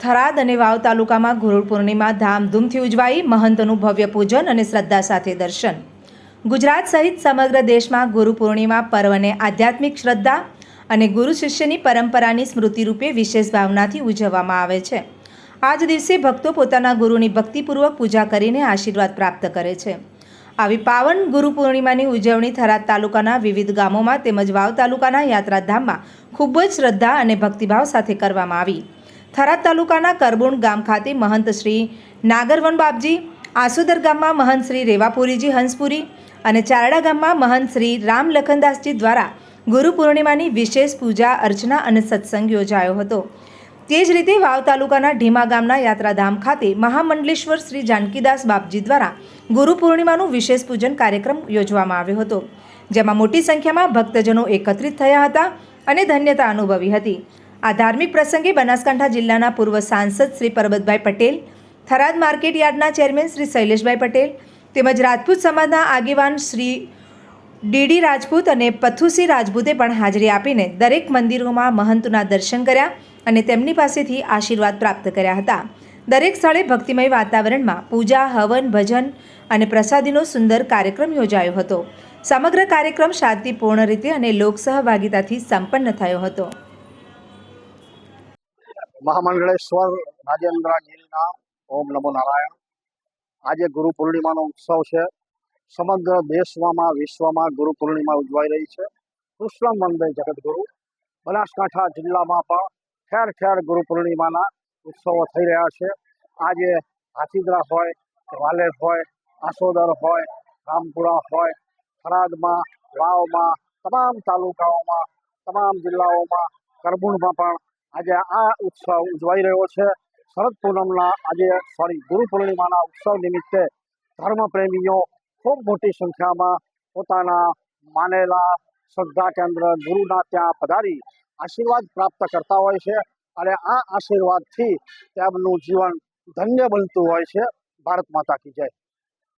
થરાદ અને વાવ તાલુકામાં ગુરુડ પૂર્ણિમા ધામધૂમથી ઉજવાઈ મહંતનું ભવ્ય પૂજન અને શ્રદ્ધા સાથે દર્શન. ગુજરાત સહિત સમગ્ર દેશમાં ગુરુ પૂર્ણિમા પર્વને આધ્યાત્મિક શ્રદ્ધા અને ગુરુ શિષ્યની પરંપરાની સ્મૃતિરૂપે વિશેષ ભાવનાથી ઉજવવામાં આવે છે. આજ દિવસે ભક્તો પોતાના ગુરુની ભક્તિપૂર્વક પૂજા કરીને આશીર્વાદ પ્રાપ્ત કરે છે. આવી પાવન ગુરુ પૂર્ણિમાની ઉજવણી થરાદ તાલુકાના વિવિધ ગામોમાં તેમજ વાવ તાલુકાના યાત્રાધામમાં ખૂબ જ શ્રદ્ધા અને ભક્તિભાવ સાથે કરવામાં આવી. થરાદ તાલુકાના કરબુણ ગામ ખાતે મહંત શ્રી નાગરવન બાપજી, આસોદર ગામમાં મહંત શ્રી રેવાપુરીજી હંસપુરી અને ચારડા ગામમાં મહંત શ્રી રામ લખનદાસજી દ્વારા ગુરુ પૂર્ણિમાની વિશેષ પૂજા, અર્ચના અને સત્સંગ યોજાયો હતો. તે જ રીતે વાવ તાલુકાના ઢીમા ગામના યાત્રાધામ ખાતે મહામંડલેશ્વર શ્રી જાનકીદાસ બાપજી દ્વારા ગુરુ પૂર્ણિમાનું વિશેષ પૂજન કાર્યક્રમ યોજવામાં આવ્યો હતો, જેમાં મોટી સંખ્યામાં ભક્તજનો એકત્રિત થયા હતા અને ધન્યતા અનુભવી હતી. આ ધાર્મિક પ્રસંગે બનાસકાંઠા જિલ્લાના પૂર્વ સાંસદ શ્રી પરબતભાઈ પટેલ, થરાદ માર્કેટ યાર્ડના ચેરમેન શ્રી શૈલેષભાઈ પટેલ તેમજ રાજપૂત સમાજના આગેવાન શ્રી ડીડી રાજપૂત અને પથુસિંહ રાજપૂતે પણ હાજરી આપીને દરેક મંદિરોમાં મહંતના દર્શન કર્યા અને તેમની પાસેથી આશીર્વાદ પ્રાપ્ત કર્યા હતા. દરેક સ્થળે ભક્તિમય વાતાવરણમાં પૂજા, હવન, ભજન અને પ્રસાદીનો સુંદર કાર્યક્રમ યોજાયો હતો. સમગ્ર કાર્યક્રમ શાંતિપૂર્ણ રીતે અને લોકસહભાગિતાથી સંપન્ન થયો હતો. મહામંડળેશ્વર રાજેન્દ્રગીરીના ઓમ નમો નારાયણ. આજે ગુરુ પૂર્ણિમાનો ઉત્સવ છે. સમગ્ર દેશમાં, વિશ્વમાં ગુરુ પૂર્ણિમા ઉજવાઈ રહી છે. કૃષ્ણ વંદે જગતગુરુ બનાસકાંઠા જિલ્લામાં પણ ઠેર ઠેર ગુરુ પૂર્ણિમાના ઉત્સવો થઈ રહ્યા છે. આજે હાથીદરા હોય વાલેર હોય, આસોદર હોય, રામપુરા હોય, થરાદમાં, વાવમાં, તમામ તાલુકાઓમાં, તમામ જિલ્લાઓમાં કરબુણમાં પણ આજે આ ઉત્સવ ઉજવાઈ રહ્યો છે. શરદ પૂનમના આજે સોરી ગુરુ પૂર્ણિમાના ઉત્સવ નિમિત્તે ધર્મપ્રેમીઓ ખૂબ મોટી સંખ્યામાં પોતાના માનેલા શ્રદ્ધા કેન્દ્ર ગુરુના ત્યાં પધારી આશીર્વાદ પ્રાપ્ત કરતા હોય છે અને આ આશીર્વાદથી તેમનું જીવન ધન્ય બનતું હોય છે. ભારત માતા કી જય.